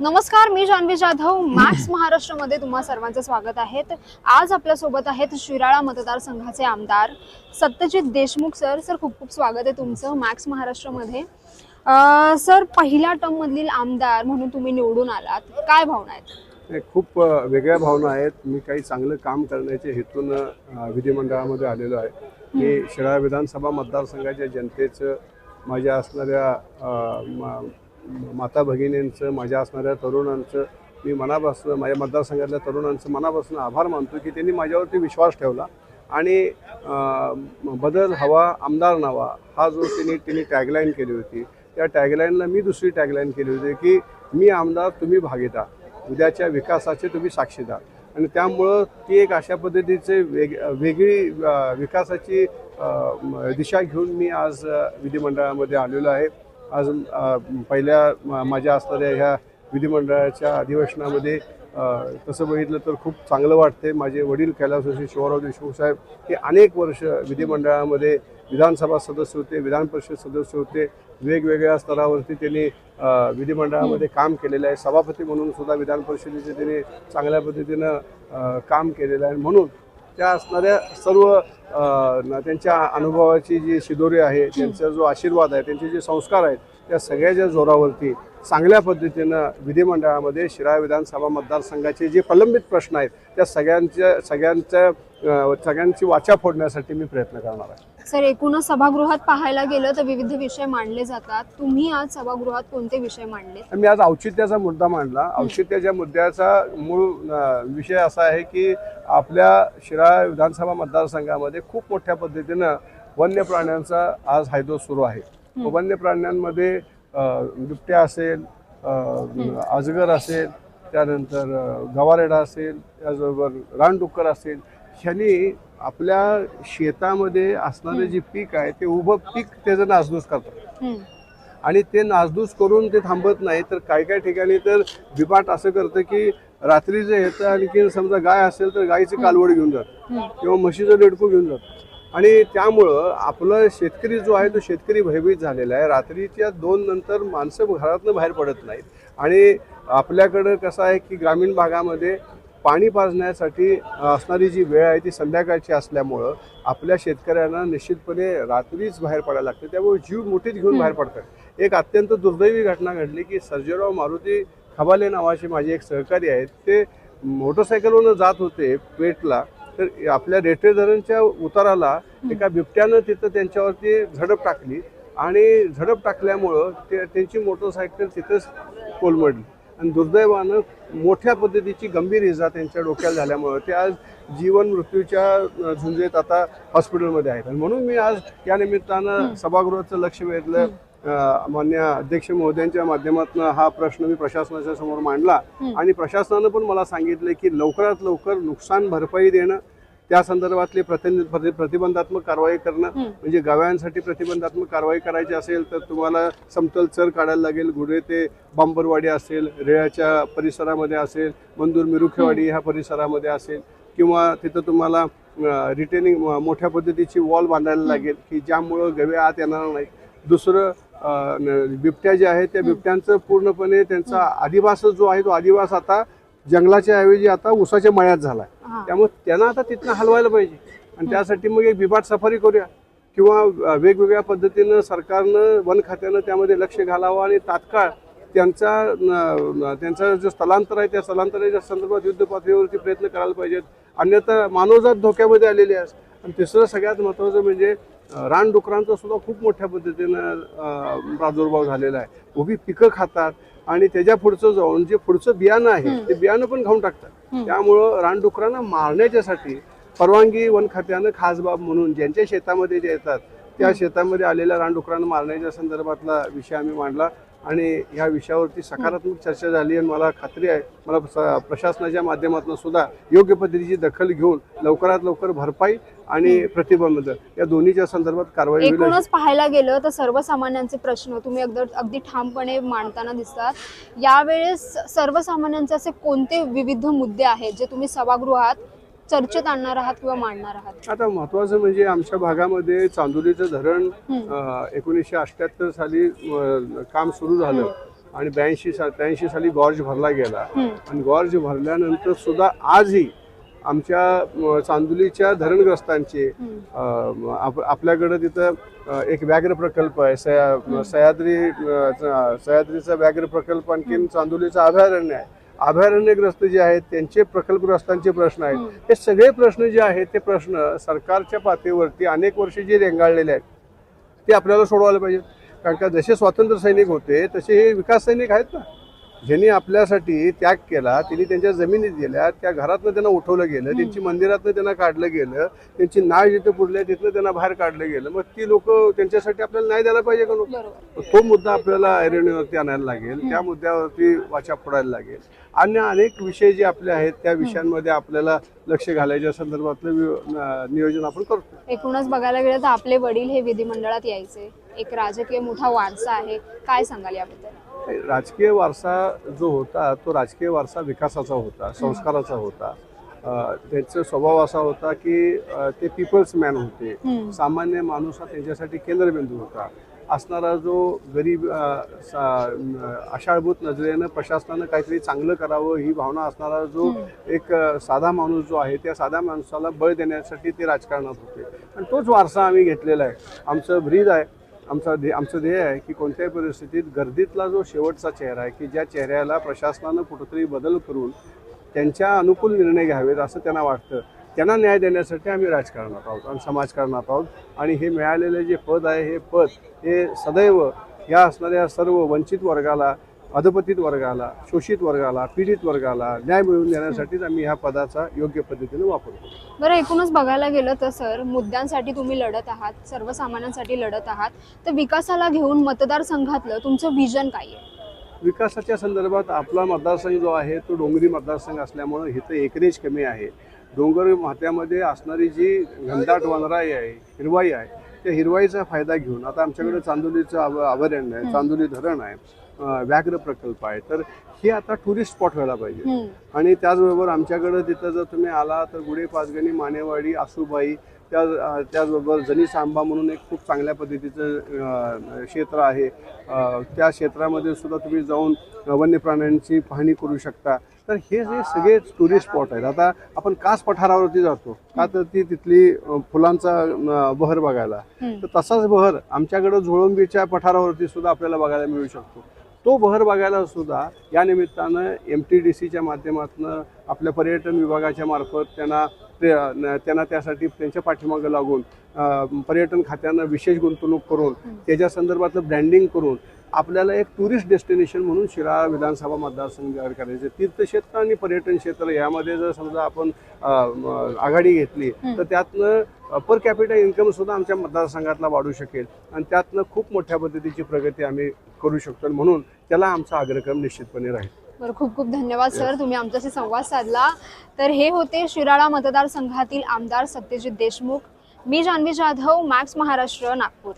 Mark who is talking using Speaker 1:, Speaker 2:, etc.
Speaker 1: नमस्कार मी जान्हवी जाधव. मॅक्स महाराष्ट्रामध्ये तुम्हा सर्वांचं स्वागत आहे. आज आपल्यासोबत आहेत शिराळा मतदारसंघाचे आमदार सत्यजित देशमुख सर. सर खूप खूप स्वागत आहे तुमचं मॅक्स महाराष्ट्रामध्ये. सर पहिल्या टर्म मधील आमदार म्हणून तुम्ही निवडून आलात. काय भावना आहेत?
Speaker 2: खूप वेगळ्या भावना आहेत. मी काही चांगलं काम करण्याच्या हेतून विधिमंडळामध्ये आलेलो आहे. मी शिराळा विधानसभा मतदारसंघाच्या जनतेचं माझ्या असणाऱ्या माता भगिनींचं माझ्या असणाऱ्या तरुणांचं मी मनापासून माझ्या मतदारसंघातल्या तरुणांचं मनापासून आभार मानतो की त्यांनी माझ्यावरती विश्वास ठेवला. आणि बदल हवा आमदार नावा हा जो त्यांनी त्यांनी टॅगलाईन केली होती त्या टॅगलाईनला मी दुसरी टॅगलाईन केली होती की मी आमदार तुम्ही भागीदार. उद्याच्या विकासाचे तुम्ही साक्षीदार आणि त्यामुळं ती एक अशा पद्धतीचे वेग वेगळी विकासाची दिशा घेऊन मी आज विधिमंडळामध्ये आलेलो आहे. आज पहिल्या माझ्या असणाऱ्या ह्या विधिमंडळाच्या अधिवेशनामध्ये तसं बघितलं तर खूप चांगलं वाटते माझे वडील कैलासवासी शिवराव देशमुख साहेब हे अनेक वर्ष विधिमंडळामध्ये विधानसभा सदस्य होते विधान परिषद सदस्य होते. वेगवेगळ्या स्तरावरती त्यांनी विधिमंडळामध्ये काम केलेलं आहे. सभापती म्हणून सुद्धा विधान परिषदेचे त्यांनी चांगल्या पद्धतीनं काम केलेलं आहे. म्हणून त्या असणाऱ्या सर्व त्यांच्या अनुभवाची जी शिदोरी आहे त्यांचा जो आशीर्वाद आहे त्यांचे जे संस्कार आहेत त्या सगळ्याच्या जोरावरती चांगल्या पद्धतीनं विधिमंडळामध्ये शिराळा विधानसभा मतदारसंघाचे जे प्रलंबित प्रश्न आहेत त्या सगळ्यांच्या सगळ्यांच्या सगळ्यांची वाचा फोडण्यासाठी मी प्रयत्न करणार आहे.
Speaker 1: सर एकूणच सभागृहात पाहायला गेलं तर विविध विषय मांडले जातात. तुम्ही आज सभागृहात कोणते विषय मांडले?
Speaker 2: मी आज औचित्याचा मुद्दा मांडला. औचित्याच्या मुद्द्याचा मूळ विषय असा आहे की आपल्या शिराळा विधानसभा मतदारसंघामध्ये खूप मोठ्या पद्धतीनं वन्य प्राण्यांचा आज हायदो सुरू आहे. वन्य प्राण्यांमध्ये बिबट्या असेल अजगर असेल त्यानंतर गवारेडा असेल त्याचबरोबर रानडुक्कर असेल ह्यांनी आपल्या शेतामध्ये असणारं जे पीक आहे ते उभं पीक त्याचं नासधूस करतात. आणि ते नासधूस करून ते थांबत नाही तर काय काय ठिकाणी तर बिपाट असं करतं की रात्रीचं येतं आणखी समजा गाय असेल तर गायची कालवड घेऊन जात. किंवा म्हशीचं लेडकू घेऊन जात. आणि त्यामुळं आपलं शेतकरी जो आहे तो शेतकरी भयभीत झालेला आहे. रात्रीच्या दोन नंतर माणसं घरातनं बाहेर पडत नाहीत. आणि आपल्याकडं कसं आहे की ग्रामीण भागामध्ये पाणी पाजण्यासाठी असणारी जी वेळ आहे ती संध्याकाळची असल्यामुळं आपल्या शेतकऱ्यांना निश्चितपणे रात्रीच बाहेर पडायला लागतं. त्यामुळे जीव मुठीत घेऊन बाहेर पडतात. एक अत्यंत दुर्दैवी घटना घडली की सर्जेराव मारुती खबाले नावाचे माझे एक सहकारी आहेत. ते मोटरसायकलवरून जात होते पेटला तर आपल्या रेटे धरणच्या उताराला एका बिबट्यानं तिथं त्यांच्यावरती झडप टाकली आणि झडप टाकल्यामुळं ते त्यांची मोटरसायकल तिथंच कोलमडली. आणि दुर्दैवानं मोठ्या पद्धतीची गंभीर इजा त्यांच्या डोक्याला झाल्यामुळं ते आज जीवन मृत्यूच्या झुंजेत आता हॉस्पिटलमध्ये आहेत. आणि म्हणून मी आज या निमित्तानं सभागृहाचं लक्ष वेधलं. मान्य अध्यक्ष महोदयांच्या माध्यमातून हा प्रश्न मी प्रशासनाच्या समोर मांडला. आणि प्रशासनानं पण मला सांगितलं की लवकरात लवकर नुकसान भरपाई देणं त्या संदर्भातली प्रति प्रति- प्रतिबंधात्मक कारवाई करणं म्हणजे गव्यांसाठी प्रतिबंधात्मक कारवाई करायची असेल तर तुम्हाला समतल चर काढायला लागेल. गुढे ते बांबरवाडी असेल रेळ्याच्या परिसरामध्ये असेल मंदूर मिरुखेवाडी ह्या परिसरामध्ये असेल किंवा तिथं तुम्हाला रिटेनिंग मोठ्या पद्धतीची वॉल बांधायला लागेल की ज्यामुळं गवे आत येणार नाही. दुसरं बिबट्या जे आहे त्या बिबट्यांचं पूर्णपणे त्यांचा अधिवास जो आहे तो अधिवास आता जंगलाच्या ऐवजी आता उसाच्या मळ्यात झाला. त्यामुळे त्यांना आता तिथनं हलवायला पाहिजे. आणि त्यासाठी मग एक बिबाट सफारी करूया. किंवा वेगवेगळ्या पद्धतीनं सरकारनं वन खात्यानं त्यामध्ये लक्ष घालावं आणि तात्काळ त्यांचा त्यांचं जे स्थलांतर आहे त्या स्थलांतराच्या संदर्भात युद्ध पातळीवरती प्रयत्न करायला पाहिजेत. अन्यथा मानवजात धोक्यामध्ये आलेली आहे आणि तिसरं सगळ्यात महत्त्वाचं म्हणजे रानडुकरांचा सुद्धा खूप मोठ्या पद्धतीनं प्रादुर्भाव झालेला आहे. उभी पिकं खातात आणि त्याच्या पुढचं जाऊन जे पुढचं बियाणं आहे ते बियाणं पण खाऊन टाकतात. त्यामुळं रानडुकरांना मारण्याच्यासाठी परवानगी वन खात्यानं खास बाब म्हणून ज्यांच्या शेतामध्ये जे येतात त्या शेतामध्ये आलेल्या रानडुकरांना मारण्याच्या संदर्भातला विषय आम्ही मांडला आणि ह्या विषयावरती सकारात्मक चर्चा झाली आणि मला खात्री आहे मला प्रशासनाच्या माध्यमातून सुद्धा योग्य पद्धतीची दखल घेऊन लवकरात लवकर भरपाई आणि प्रतिबंध. या दोन्हीच्या संदर्भात कारवाई होईल
Speaker 1: एकूणच पाहायला गेलं तर सर्वसामान्यांचे प्रश्न तुम्ही अगदी अगदी ठामपणे मांडताना दिसतात. यावेळेस सर्वसामान्यांचे असे कोणते विविध मुद्दे आहेत जे तुम्ही सभागृहात चर्चेत आणणार आहात किंवा मांडणार आहात?
Speaker 2: आता महत्वाचं म्हणजे आमच्या भागामध्ये चांदोलीचं धरण. एकोणीसशे अठ्याहत्तर साली काम सुरू झालं. आणि ब्याऐंशी साल त्र्याऐंशी साली गॉर्ज भरला गेला. आणि गॉर्ज भरल्यानंतर सुद्धा आजही आमच्या चांदोलीच्या धरणग्रस्तांचे आपल्याकडं तिथं एक व्याघ्र प्रकल्प आहे. सह्या सह्याद्री सह्याद्रीचा व्याघ्र प्रकल्प आणखीन चांदोलीचं अभयारण्य आहे. अभयारण्यग्रस्त जे आहेत त्यांचे प्रकल्पग्रस्तांचे प्रश्न आहेत. हे सगळे प्रश्न जे आहेत ते प्रश्न सरकारच्या पातळीवरती अनेक वर्षे जे रेंगाळलेले आहेत ते आपल्याला सोडवायला पाहिजेत. कारण का जसे स्वातंत्र्य सैनिक होते तसे हे विकास सैनिक आहेत ना. ज्यांनी आपल्यासाठी त्याग केला त्यांनी त्यांच्या जमिनीत गेल्या त्या घरातनं त्यांना उठवलं गेलं त्यांची मंदिरातनं त्यांना काढलं गेलं त्यांची नाळ जिथं पुरल्या तिथनं त्यांना बाहेर काढलं गेलं. मग ती लोक त्यांच्यासाठी आपल्याला न्याय द्यायला पाहिजे का नको? तो मुद्दा आपल्याला ऐरणीवरती आणायला लागेल त्या मुद्द्यावरती वाचा फोडायला लागेल. अन्य अनेक विषय जे आपले आहेत त्या विषयांमध्ये आपल्याला लक्ष घालायच्या संदर्भातलं नियोजन आपण करतो.
Speaker 1: एकूणच बघायला गेलं तर आपले वडील हे विधिमंडळात यायचे. एक राजकीय मोठा वारसा आहे. काय सांगाल याबद्दल?
Speaker 2: राजकीय वारसा जो होता तो राजकीय वारसा विकासाचा होता संस्काराचा होता. त्यांचा स्वभाव असा होता की ते पीपल्स मॅन होते. सामान्य माणूस हा त्यांच्यासाठी केंद्रबिंदू होता. असणारा जो गरीब अं, सा- अं, आषाढभूत नजरेनं प्रशासनानं काहीतरी चांगलं करावं ही भावना असणारा जो एक साधा माणूस जो आहे त्या साध्या माणसाला बळ देण्यासाठी ते राजकारणात होते. आणि तोच वारसा आम्ही घेतलेला आहे. आमचं ब्रीद आहे. आमचा ध्ये आमचं ध्येय आहे की कोणत्याही परिस्थितीत गर्दीतला जो शेवटचा चेहरा आहे की ज्या चेहऱ्याला प्रशासनानं कुठंतरी बदल करून त्यांच्या अनुकूल निर्णय घ्यावेत असं त्यांना वाटतं. त्यांना न्याय देण्यासाठी आम्ही राजकारणात आहोत आणि समाजकारणात आहोत. आणि हे मिळालेले जे पद आहे हे पद हे सदैव या असणाऱ्या सर्व वंचित वर्गाला अधपतित वर्गाला शोषित वर्गाला पीडित वर्गाला न्याय मिळवून देण्यासाठीच आम्ही ह्या पदाचा योग्य पद्धतीने वापर करतो
Speaker 1: बरं एकूणच बघायला गेलं तर सर मुद्द्यांसाठी तुम्ही लढत आहात सर्वसामान्यांसाठी लढत आहात. तर विकासाला घेऊन मतदारसंघातलं तुमचं विजन काय आहे?
Speaker 2: विकासाच्या संदर्भात आपला मतदारसंघ जो आहे तो डोंगरी मतदारसंघ असल्यामुळं इथं एकरेज कमी आहे. डोंगर माथ्यामध्ये असणारी जी घनदाट वनराई आहे हिरवाई आहे त्या हिरवाईचा फायदा घेऊन आता आमच्याकडे चांदोलीचं अभ अभयारण्य आहे चांदोली धरण आहे व्याघ्र प्रकल्प आहे. तर हे आता टुरिस्ट स्पॉट व्हायला पाहिजे. आणि त्याचबरोबर आमच्याकडं तिथं जर तुम्ही आला तर गुढे पाचगणी मानेवाडी आसूबाई त्या त्याचबरोबर जनीस आंबा म्हणून एक खूप चांगल्या पद्धतीचं क्षेत्र आहे. त्या क्षेत्रामध्ये सुद्धा तुम्ही जाऊन वन्य प्राण्यांची पाहणी करू शकता. तर हे जे सगळे टुरिस्ट स्पॉट आहेत आता आपण कास पठारावरती जातो. का तर ती तिथली फुलांचा बहर बघायला. तर तसाच बहर आमच्याकडं झोळंबीच्या पठारावरती सुद्धा आपल्याला बघायला मिळू शकतो. तो बहर बघायला सुद्धा या निमित्तानं एम टी डी सीच्या माध्यमातून आपल्या पर्यटन विभागाच्या मार्फत त्यांना ते त्यांना त्यासाठी त्यांच्या पाठीमागं लागून पर्यटन खात्यानं विशेष गुंतवणूक करून त्याच्या संदर्भातलं ब्रँडिंग करून आपल्याला एक टुरिस्ट डेस्टिनेशन म्हणून शिराळा विधानसभा मतदारसंघ तयार करायचे तीर्थक्षेत्र आणि पर्यटन क्षेत्र यामध्ये जर समजा आपण आघाडी घेतली तर त्यातनं पर कॅपिटल इन्कम सुद्धा आमच्या मतदारसंघातला वाढू शकेल. आणि त्यातनं खूप मोठ्या पद्धतीची प्रगती आम्ही करू शकतो. म्हणून त्याला आमचा अग्रक्रम निश्चितपणे राहील.
Speaker 1: बरं खूप खूप धन्यवाद सर. तुम्ही आमच्याशी संवाद साधला. तर हे होते शिराळा मतदारसंघातील आमदार सत्यजित देशमुख मी जान्हवी जाधव मॅक्स महाराष्ट्र नागपूर.